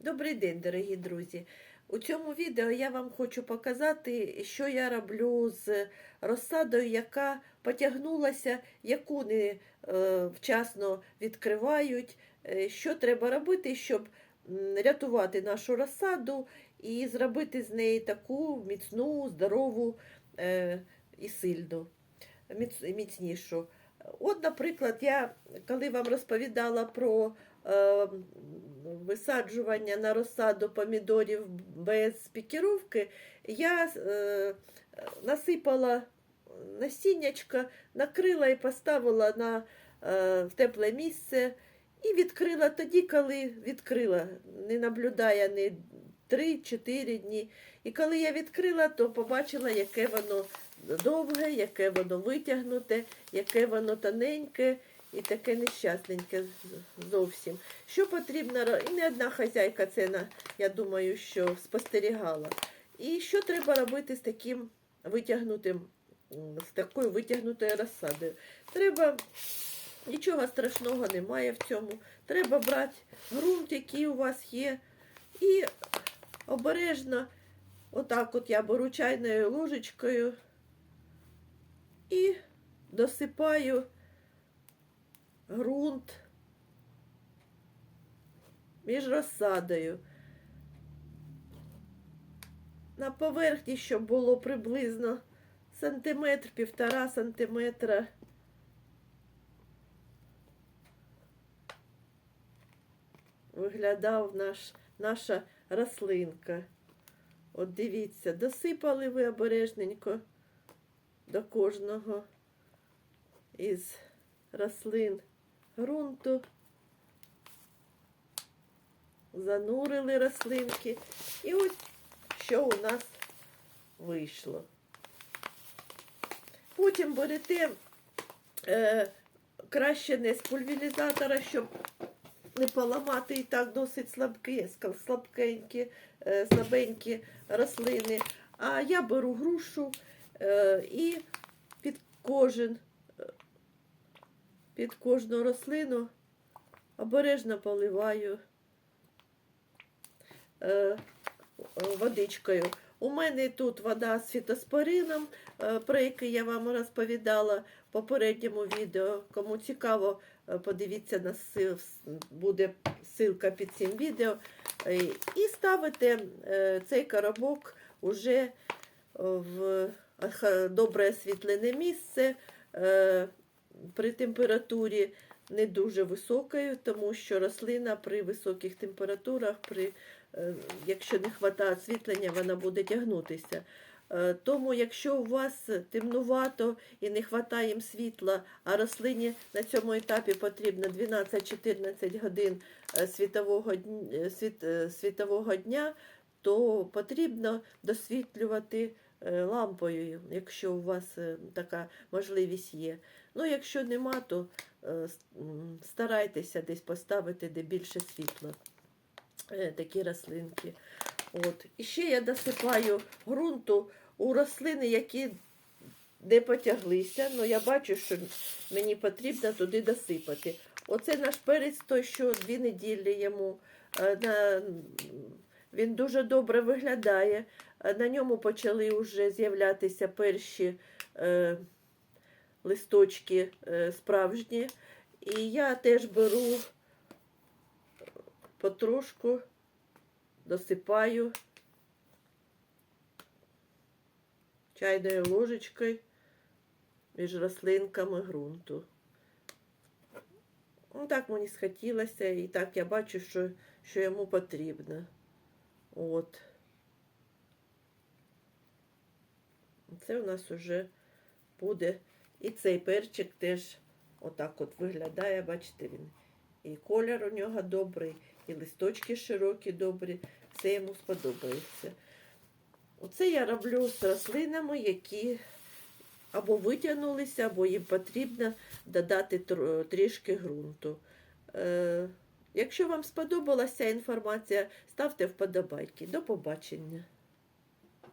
Добрий день, дорогі друзі! У цьому відео я вам хочу показати, що я роблю з розсадою, яка потягнулася, яку не вчасно відкривають. Е, Що треба робити, щоб рятувати нашу розсаду і зробити з неї таку міцну, здорову е, і сильну, міцнішу. От, наприклад, я коли вам розповідала про е, висаджування на розсаду помідорів без пікіровки, я е, насипала насіннячка, накрила і поставила на, е, тепле місце і відкрила тоді, коли відкрила, не наблюдає ні 3-4 дні. І коли я відкрила, то побачила, яке воно довге, яке воно витягнуте, яке воно тоненьке і таке нещасненьке зовсім. Що потрібно І не одна хазяйка це, я думаю, що спостерігала. І що треба робити з таким витягнутим, з такою витягнутою розсадою? Треба, нічого страшного немає в цьому. Треба брати ґрунт, який у вас є, і обережно, отак от я беру чайною ложечкою і досипаю ґрунт між розсадою. На поверхні, щоб було приблизно сантиметр, півтора сантиметра. Виглядав наш, наша рослинка. От дивіться, досипали ви обережненько до кожного із рослин ґрунту. Занурили рослинки. І ось що у нас вийшло. Потім берете е, краще не з пульверізатора, щоб не поламати і так досить слабкі, слабкенькі, е, слабенькі рослини. А я беру грушу і під кожен, е, під кожну рослину обережно поливаю е, водичкою. У мене тут вода з фітоспорином, е, про який я вам розповідала в попередньому відео. Кому цікаво, е, подивіться на сил, буде ссылка під цим відео. Е, І ставите е, цей коробок уже в добре освітлене місце е, при температурі не дуже високою, тому що рослина при високих температурах, при, е, якщо не вистачає освітлення, вона буде тягнутися. Е, Тому, якщо у вас темнувато і не вистачає їм світла, а рослині на цьому етапі потрібно 12-14 годин світового, світ, світового дня, то потрібно досвітлювати лампою, якщо у вас е, така можливість є. Ну, якщо нема, то е, старайтеся десь поставити, де більше світла. Е, Такі рослинки. От. І ще я досипаю ґрунту у рослини, які не потяглися. Ну, я бачу, що мені потрібно туди досипати. Оце наш перець, той, що дві неділі йому. е, На... Він дуже добре виглядає. Е, На ньому почали вже з'являтися перші е, листочки е, справжні. І я теж беру потрошку, досипаю чайною ложечкою між рослинками ґрунту. Ну, так мені схотілося, і так я бачу, що, що йому потрібно. От. Це у нас вже буде. І цей перчик теж отак от виглядає, бачите, він. І колір у нього добрий, і листочки широкі, добрі. Все йому сподобається. Оце я роблю з рослинами, які або витягнулися, або їм потрібно додати трішки ґрунту. Якщо вам сподобалася інформація, ставте вподобайки. До побачення.